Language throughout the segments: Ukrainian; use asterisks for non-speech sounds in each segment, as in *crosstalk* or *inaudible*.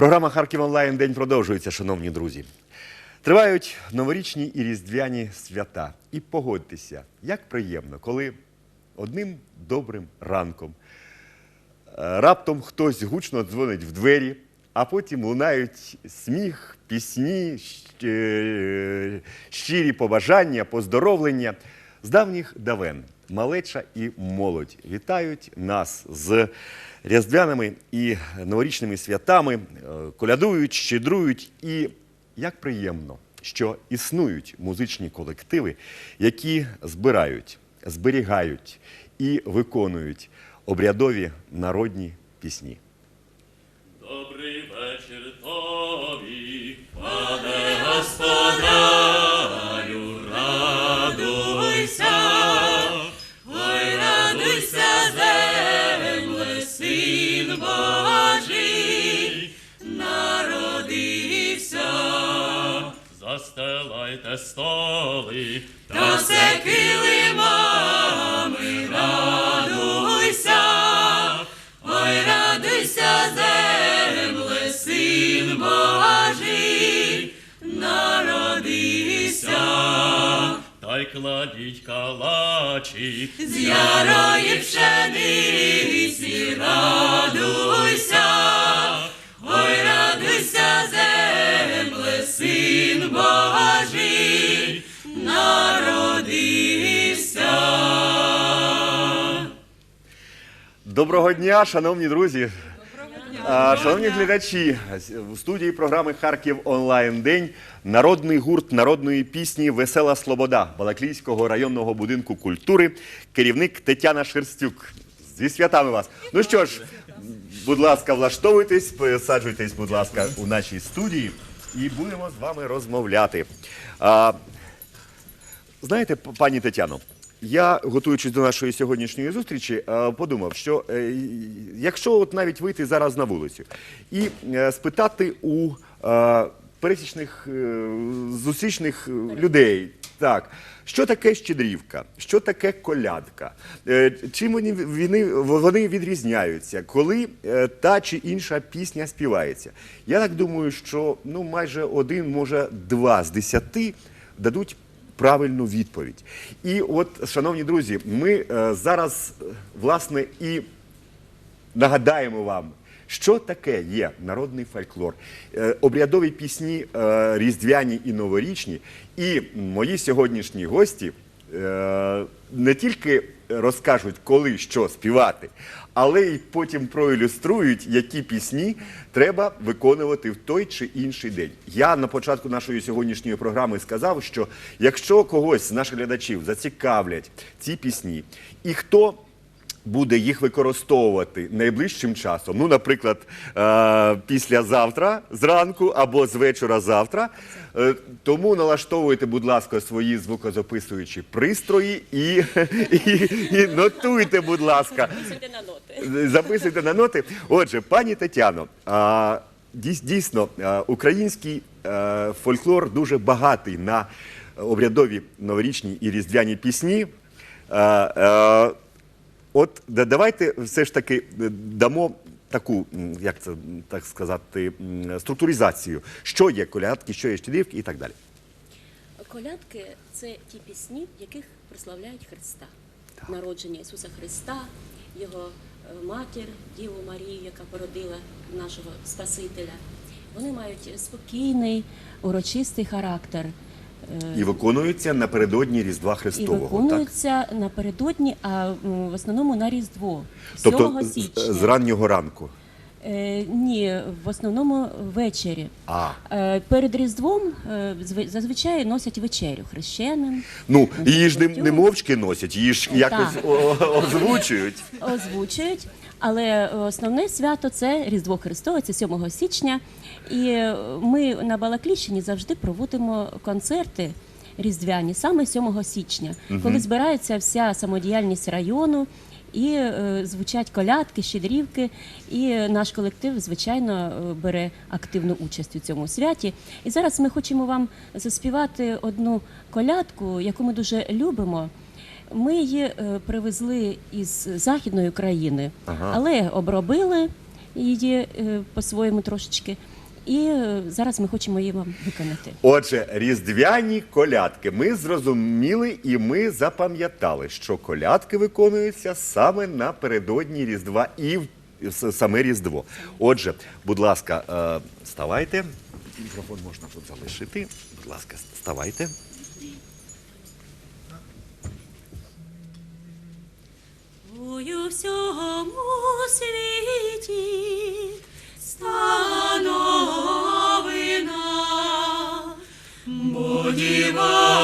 Програма Харків онлайн день продовжується, шановні друзі. Тривають новорічні і різдвяні свята. І погодьтеся, як приємно, коли одним добрим ранком е, раптом хтось гучно дзвонить в двері, а потім лунають сміх, пісні, е, щирі побажання, поздоровлення з давніх давен. Малеча і молодь вітають нас з різдвяними і новорічними святами, е, колядують, щедрують. І як приємно, що існують музичні колективи, які збирають, зберігають і виконують обрядові народні пісні. Застелайте столи, та все килимами, радуйся, ой, радуйся, земле, син Божий, народився. Та й кладіть калачі. З ярої пшениці, радуйся, ой, радуйся, земле, син Божий, народився. Доброго дня, шановні друзі. А, Шановні глядачі, в студії програми Харків онлайн день народний гурт народної пісні Весела Слобода Балаклійського районного будинку культури, керівник Тетяна Шерстюк. Зі святами вас. Ну що ж, будь ласка, влаштовуйтесь, пересаджуйтесь, будь ласка, у нашій студії і будемо з вами розмовляти. А, Знаєте, пані Тетяно, я, готуючись до нашої сьогоднішньої зустрічі, подумав, що е, якщо от навіть вийти зараз на вулицю і е, спитати у пересічних е, зустрічних людей, так, що таке щедрівка, що таке колядка, е, чим вони, вони, відрізняються, коли е, та чи інша пісня співається. Я так думаю, що ну, майже один, може два з десяти дадуть правильну відповідь. І от, шановні друзі, ми е, зараз власне і нагадаємо вам, що таке є народний фольклор, Е, обрядові пісні е, різдвяні і новорічні. І мої сьогоднішні гості е, не тільки розкажуть, коли що співати, але й потім проілюструють, які пісні треба виконувати в той чи інший день. Я на початку нашої сьогоднішньої програми сказав, що якщо когось з наших глядачів зацікавлять ці пісні, і хто буде їх використовувати найближчим часом. Ну, наприклад, е, післязавтра зранку або з вечора завтра. Е, Тому налаштовуйте, будь ласка, свої звукозаписуючі пристрої і, *laughs* і, і нотуйте, будь ласка. Записуйте на ноти. Записуйте на ноти. Отже, пані Тетяно, дійсно, український е, фольклор дуже багатий на обрядові новорічні і різдвяні пісні. От давайте все ж таки е, дамо таку, як це так сказати, структуризацію, що є колядки, що є щедрівки і так далі. Колядки це ті пісні, в яких прославляють Христа, народження Ісуса Христа, Його е, матір, Діву Марію, яка породила нашого Спасителя. Вони мають спокійний, урочистий характер. Е, І виконуються напередодні Різдва І Христового. так? виконуються напередодні, а в основному на Різдво, 7 Тобто з, січня. з раннього ранку. Е, ні, в основному ввечері. А. Е, Перед Різдвом е, зазвичай носять вечерю хрещеним. Ну, її ж не, не мовчки носять, її ж якось о- озвучують. озвучують. Але основне свято це Різдво Христове, це 7 січня. І е, ми на Балакліщині завжди проводимо концерти різдвяні саме 7 січня, коли збирається вся самодіяльність району. І е, звучать колядки, щедрівки, і е, наш колектив, звичайно, е, бере активну участь у цьому святі. І зараз ми хочемо вам заспівати одну колядку, яку ми дуже любимо. Ми її е, привезли із західної України, Ага. але обробили її е, по-своєму трошечки. І е, зараз ми хочемо її вам виконати. Отже, різдвяні колядки. Ми зрозуміли і ми запам'ятали, що колядки виконуються саме напередодні Різдва і в саме Різдво. Отже, будь ласка, ставайте. Мікрофон можна тут залишити. Будь ласка, ставайте. У всьому світі. Становина, бо Діва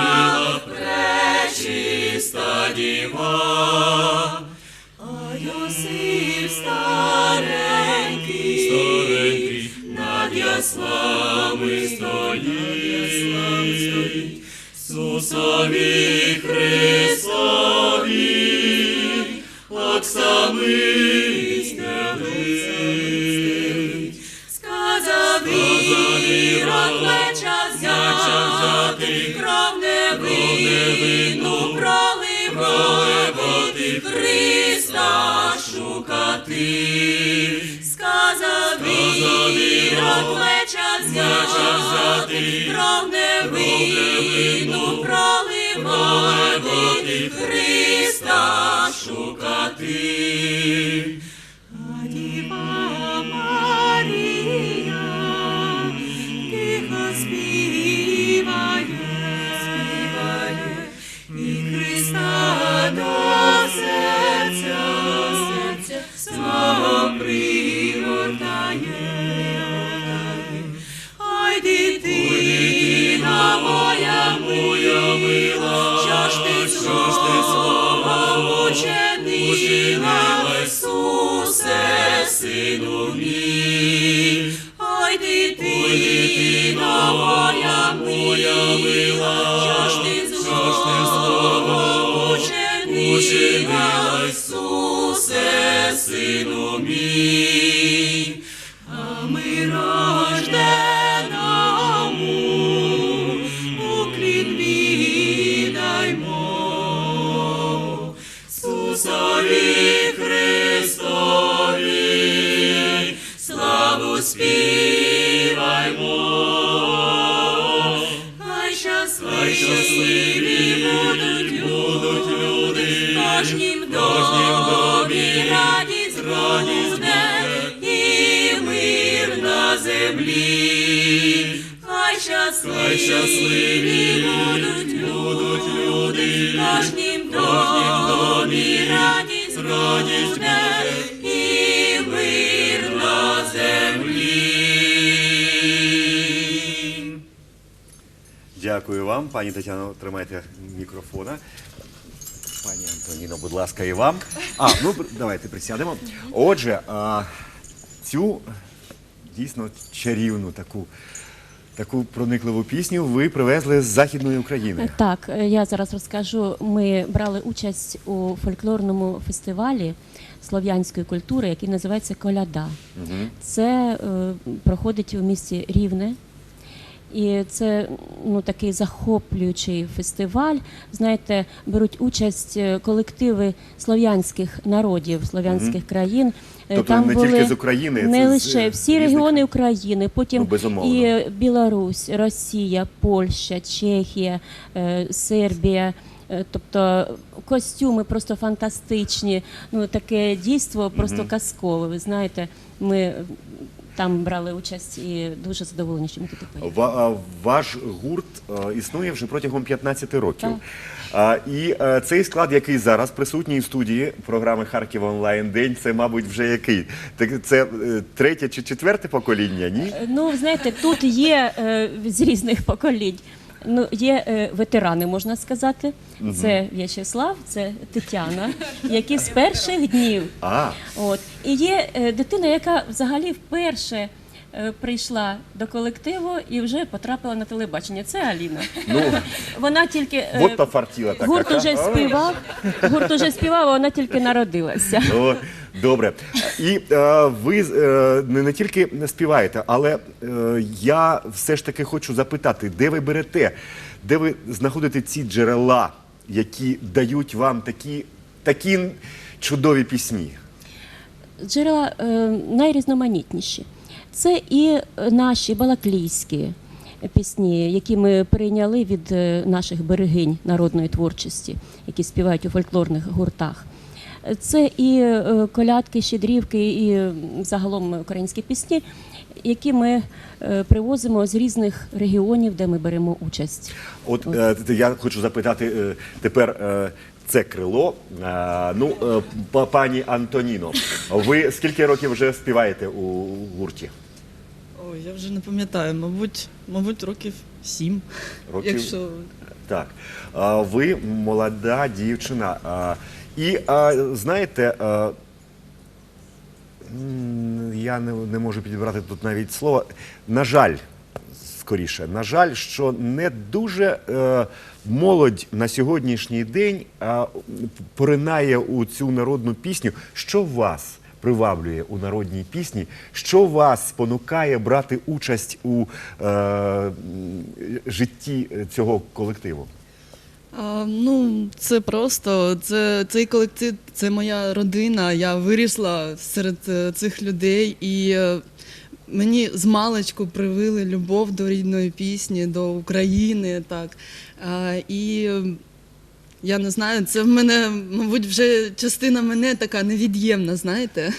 положила, пречиста діва. А Йосип старенький, старенький над яслами стоїть, Сусові Христові, оксами Ірод меча взяти, кров ученила, Ісусе, сину мій. Ой, дитина моя, моя мила, що ж ти ученила, щасливі будуть будуть люди, кожнім домі радість буде і мир на землі. Хай щасливі будуть люди, кожнім домі радість буде Дякую вам, пані Тетяно, тримайте мікрофона. Пані Антоніно, будь ласка, і вам. А, ну давайте присядемо. Отже, а, цю дійсно чарівну таку, таку проникливу пісню ви привезли з Західної України. Так, е, я зараз розкажу. Ми брали участь у фольклорному фестивалі слов'янської культури, який називається Коляда. Це е, проходить у місті Рівне. І це ну, такий захоплюючий фестиваль. Знаєте, беруть участь е, колективи слов'янських народів, слов'янських країн. Е, Тобто не тільки з України, не це лише е, всі різних- регіони України, потім Ну, і Білорусь, Росія, Польща, Чехія, е, Сербія. Тобто костюми просто фантастичні. Ну таке дійство просто казкове. Ви знаєте, ми там брали участь і дуже задоволені, що ми туди поїхали. Ва- а, Ваш гурт е, існує вже протягом 15 років. А, І е, цей склад, який зараз присутній в студії програми Харків онлайн день, це, мабуть, вже який? Так це е, третє чи четверте покоління? Ні? Е, Ну, знаєте, тут є е, з різних поколінь. Ну, є е, ветерани, можна сказати. Це В'ячеслав, це Тетяна, які з перших днів. А, От. І є е, дитина, яка взагалі вперше прийшла до колективу і вже потрапила на телебачення. Це Аліна. ну, Вона тільки е, от пофартіла така. гурт уже співав, гурт уже співав, а вона тільки народилася. О, добре. І е, ви е, не, не тільки співаєте, але е, я все ж таки хочу запитати, де ви берете, де ви знаходите ці джерела, які дають вам такі, такі чудові пісні? Джерела е, найрізноманітніші. Це і е, наші балаклійські пісні, які ми прийняли від е, наших берегинь народної творчості, які співають у фольклорних гуртах. Це і е, колядки, щедрівки, і загалом українські пісні, які ми привозимо з різних регіонів, де ми беремо участь. От е, т- я хочу запитати тепер. Це крило. Е, ну, е, пані Антоніно, ви скільки років вже співаєте у гурті? Ой, я вже не пам'ятаю, мабуть, мабуть, років сім. Років? Якщо Так, ви молода дівчина. І знаєте, я не, не можу підібрати тут навіть слово. На жаль, скоріше, на жаль, що не дуже е, молодь на сьогоднішній день а, поринає у цю народну пісню. Що вас? Приваблює у народній пісні, що вас спонукає брати участь у е, житті цього колективу? а, ну це просто це цей колектив, це моя родина. Я вирісла серед е, цих людей, і е, мені з маличку привили любов до рідної пісні, до України. Так і я не знаю, це в мене, мабуть, вже частина мене така невід'ємна, знаєте.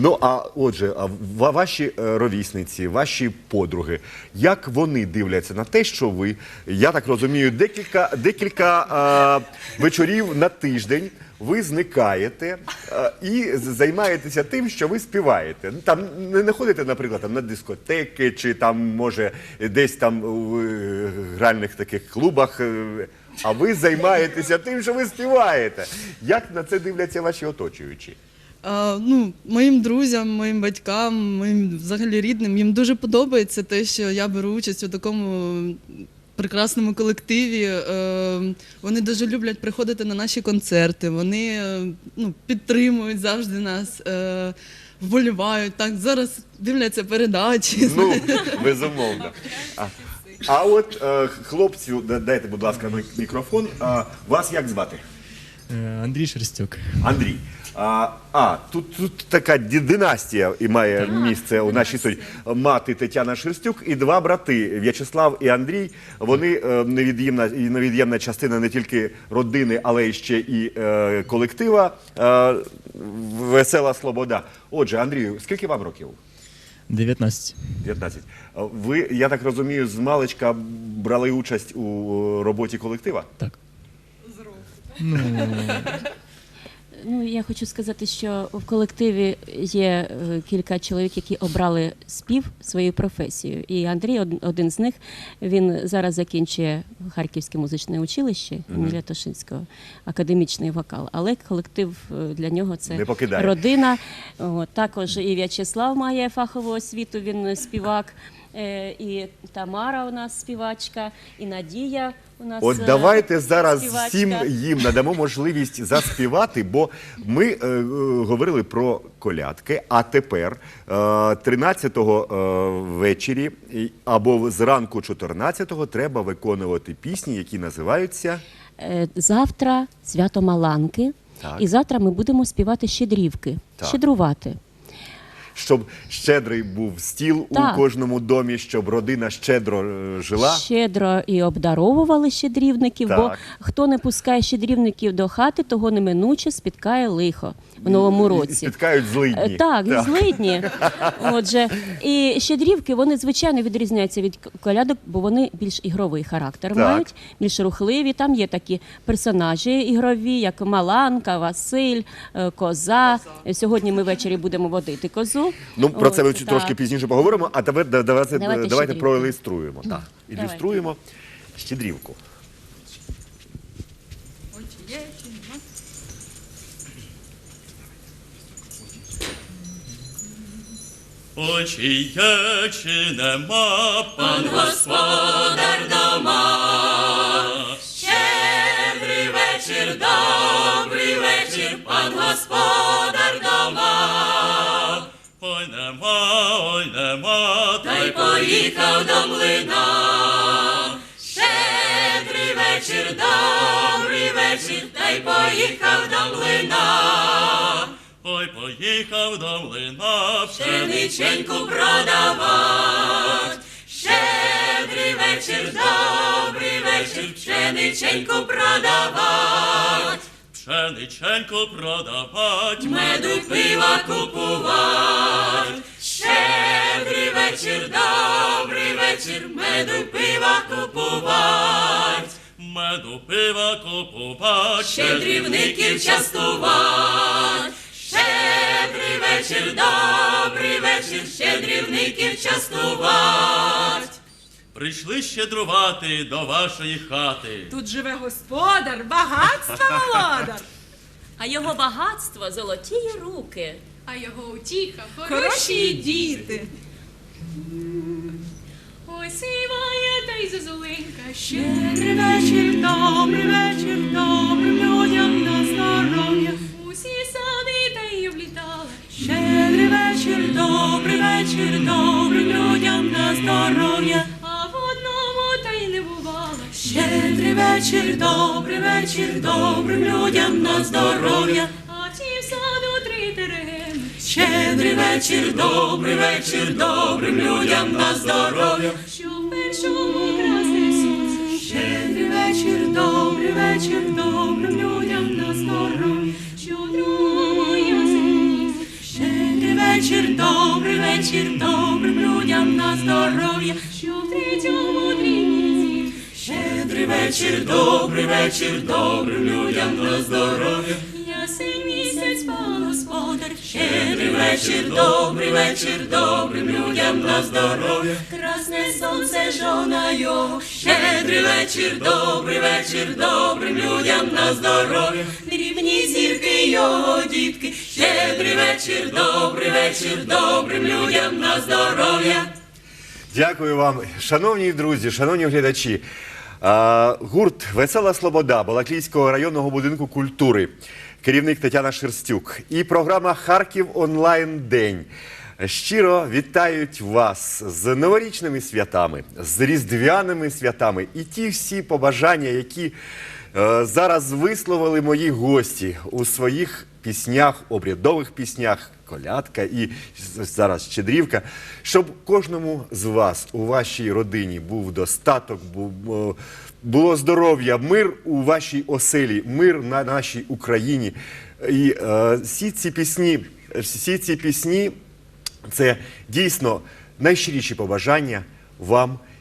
Ну а отже, а ва- ваші е, ровісниці, ваші подруги, як вони дивляться на те, що ви, я так розумію, декілька, декілька е, вечорів на тиждень ви зникаєте е, і займаєтеся тим, що ви співаєте. Ну, Там не, не ходите, наприклад, там на дискотеки, чи там може десь там в е, гральних таких клубах. е, А ви займаєтеся тим, що ви співаєте. Як на це дивляться ваші оточуючі? А, ну, моїм друзям, моїм батькам, моїм взагалі рідним, їм дуже подобається те, що я беру участь у такому прекрасному колективі. Е, вони дуже люблять приходити на наші концерти. Вони е, ну, підтримують завжди нас, е, вболівають. Так, зараз дивляться передачі. Ну, *laughs* безумовно. А, от е, хлопцю, да- дайте, будь ласка, мі- мікрофон. А, вас як звати? Е, Андрій Шерстюк. Андрій. А, а тут, тут така ді- династія і має місце у нашій студії. Мати Тетяна Шерстюк і два брати В'ячеслав і Андрій. Вони е, невід'ємна і невід'ємна частина не тільки родини, але й ще і е, колектива. Е, Весела Слобода. Отже, Андрію, скільки вам років? 19. 19. Ви, я так розумію, з маличка брали участь у роботі колектива? Так. Ну, Ну, я хочу сказати, що в колективі є е, кілька чоловік, які обрали спів своєю професією. І Андрій один з них. Він зараз закінчує Харківське музичне училище Емілія Тошинського, академічний вокал. Але колектив е, для нього це родина. От, також і В'ячеслав має фахову освіту, він співак. Е, І Тамара у нас співачка, і Надія у нас От е, давайте зараз співачка. всім їм надамо можливість заспівати, бо ми е, е, говорили про колядки, а тепер е, 13-го е, ввечері і- або зранку 14-го треба виконувати пісні, які називаються Е, Завтра свято Маланки, Так. і завтра ми будемо співати щедрівки, Так. щедрувати. Щоб щедрий був стіл Так. у кожному домі, щоб родина щедро е, жила. Щедро і обдаровували щедрівників, бо хто не пускає щедрівників до хати, того неминуче спіткає лихо в новому році. Спіткають злидні. Е, Так, злидні. *laughs* Отже, і щедрівки вони звичайно відрізняються від колядок, бо вони більш ігровий характер Так. мають, більш рухливі. Там є такі персонажі ігрові, як Маланка, Василь, е, Коза. Сьогодні ми ввечері будемо водити козу. Ну, про це ми От, чуть так. трошки пізніше поговоримо, а тепер да- давайте, Давайте проілюструємо. Так, ілюструємо. Щедрівку. Очі є чи нема, пан Господар дома, щедрий вечір, добрий вечір, пан господар нема, та й поїхав до млина. Щедрий вечір, добрий вечір, та й поїхав до млина. Ой поїхав до млина, Пшениченьку продавать. Щедрий вечір, добрий вечір, пшениченьку продавать. пшениченьку продавать, меду пива купувать. Щедрий вечір, добрий вечір, меду пива купувать. меду пива купувать, Щедрівників частувать. Щедрий вечір, добрий вечір, щедрівників частувать. Прийшли щедрувати до вашої хати. Тут живе господар, багатства володар. А його багатство золоті руки. А його утіха Хороші діти. Ой, сиває та й зозуленька, ще Щедрий вечір, добрий вечір, добрим людям на здоров'я. усі сади та й облітала. Щедрий вечір, добрий вечір, добрим людям на здоров'я. А в одному та й не бувала. Щедрий вечір, добрий вечір, добрим людям на здоров'я. Щедрий вечір, добрий вечір, добрим людям на здоров'я. Що в першому красне сонце. Щедрий вечір, добрий вечір, добрим людям на здоров'я. Що в другому ясені. Щедрий вечір, добрий вечір, добрим людям на здоров'я. Що в третьому дрібниці. Щедрий вечір, добрий вечір, добрим людям на здоров'я. Пан господар. Щедрий вечір, добрий вечір, добрим людям на здоров'я. Красне сонце жона його. Щедрий вечір, добрий вечір, добрим людям на здоров'я. Дрібні зірки його дітки. Щедрий вечір, добрий вечір, добрим людям на здоров'я. Дякую вам, шановні друзі, шановні глядачі. Гурт Весела Слобода Балаклійського районного будинку культури, керівник Тетяна Шерстюк і програма Харків онлайн день. Щиро вітають вас з новорічними святами, з різдвяними святами і ті всі побажання, які зараз висловили мої гості у своїх піснях, обрядових піснях, колядка і зараз щедрівка, щоб кожному з вас у вашій родині був достаток, е, було здоров'я, мир у вашій оселі, мир на нашій Україні. І е, всі ці пісні, всі ці пісні це дійсно найщиріші побажання вам, е,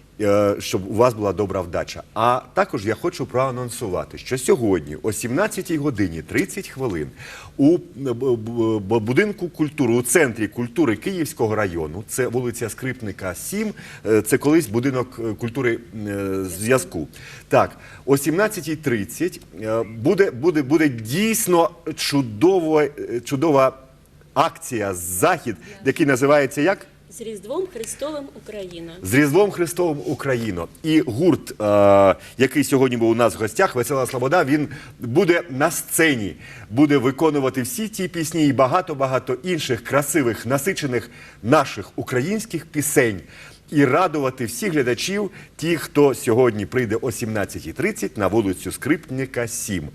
щоб у вас була добра вдача. А також я хочу проанонсувати, що сьогодні о 17 годині 30 хвилин у б- будинку культури, у центрі культури Київського району, це вулиця Скрипника 7, е, це колись будинок е, культури е, зв'язку. Так, о 17.30 е, буде, буде, буде дійсно чудово, е, чудова акція, захід, який називається як? З Різдвом Христовим Україна. З Різдвом Христовим Україно. І гурт, е, який сьогодні був у нас в гостях, Весела Слобода, він буде на сцені, буде виконувати всі ті пісні і багато-багато інших красивих, насичених наших українських пісень. І радувати всіх глядачів, ті, хто сьогодні прийде о 17.30 на вулицю Скрипника 7.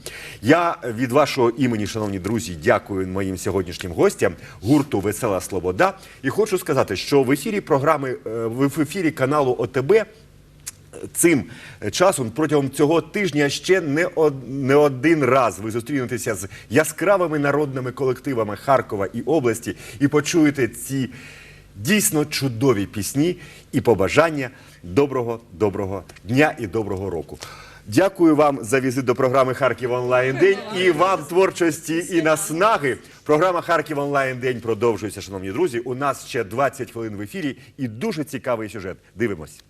Я від вашого імені, шановні друзі, дякую моїм сьогоднішнім гостям гурту Весела Слобода. І хочу сказати, що в ефірі програми е, в ефірі каналу ОТБ цим часом протягом цього тижня ще не, не один раз ви зустрінетеся з яскравими народними колективами Харкова і області і почуєте ці дійсно чудові пісні і побажання доброго доброго дня і доброго року. Дякую вам за візит до програми Харків онлайн день і вам творчості і наснаги. Програма Харків онлайн день продовжується, шановні друзі. У нас ще 20 хвилин в ефірі і дуже цікавий сюжет. Дивимось.